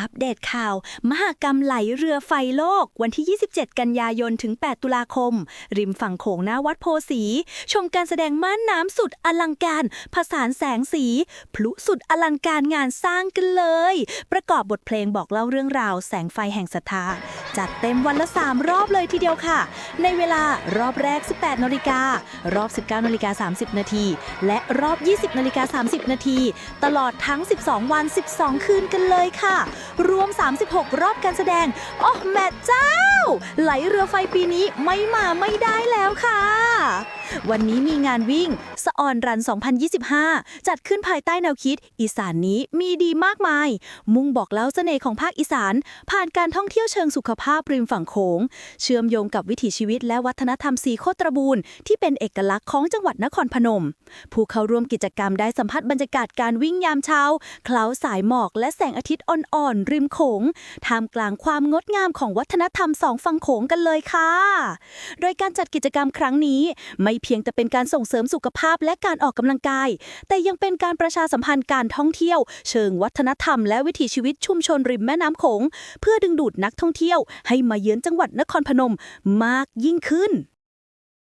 อัปเดตข่าว มหกรรมไหลเรือไฟโลก วันที่ 27 กันยายนถึง 8 ตุลาคม ริมฝั่งโขงหน้าวัดโพสี ชมการแสดงม่านน้ำสุดอลังการ ผสานแสงสี พลุสุดอลังการงานสร้างกันเลย ประกอบบทเพลงบอกเล่าเรื่องราวแสงไฟแห่งศรัทธา จัดเต็มวันละ 3 รอบเลยทีเดียวค่ะ ในเวลารอบแรก 18นาฬิการอบ 19นาฬิกา30 นาที และรอบ 20นาฬิกา30 นาที ตลอดทั้ง 12 วัน 12 คืนกันเลยค่ะ รวม 36 รอบการแสดง โอ้แม่เจ้า ไหลเรือไฟปีนี้ไม่มาไม่ได้แล้วค่ะ วันนี้มีงานวิ่งสะออนรัน 2025 จัดขึ้นภายใต้แนวคิด อีสานนี้มีดีมากมาย มุ่งบอกเล่าเสน่ห์ของภาคอีสาน ผ่านการท่องเที่ยวเชิงสุขภาพริมฝั่งโขง เชื่อมโยงกับวิถีชีวิตและวัฒนธรรมสีโคตรบูรณ์ที่เป็นเอกลักษณ์ของจังหวัดนครพนม ผู้เข้าร่วมกิจกรรมได้สัมผัสบรรยากาศการวิ่งยามเช้าเคล้าสายหมอกและแสงอาทิตย์อ่อนๆริมโขงท่ามกลางความงดงามของวัฒนธรรมสองฝั่งโขงกันเลยค่ะ โดยการจัดกิจกรรมครั้งนี้ไม่เพียงแต่เป็นการส่งเสริมสุขภาพและการออกกำลังกาย แต่ยังเป็นการประชาสัมพันธ์การท่องเที่ยว เชิงวัฒนธรรมและวิถีชีวิตชุมชนริมแม่น้ำโขงเพื่อดึงดูดนักท่องเที่ยว ให้มาเยือนจังหวัดนครพนมมากยิ่งขึ้น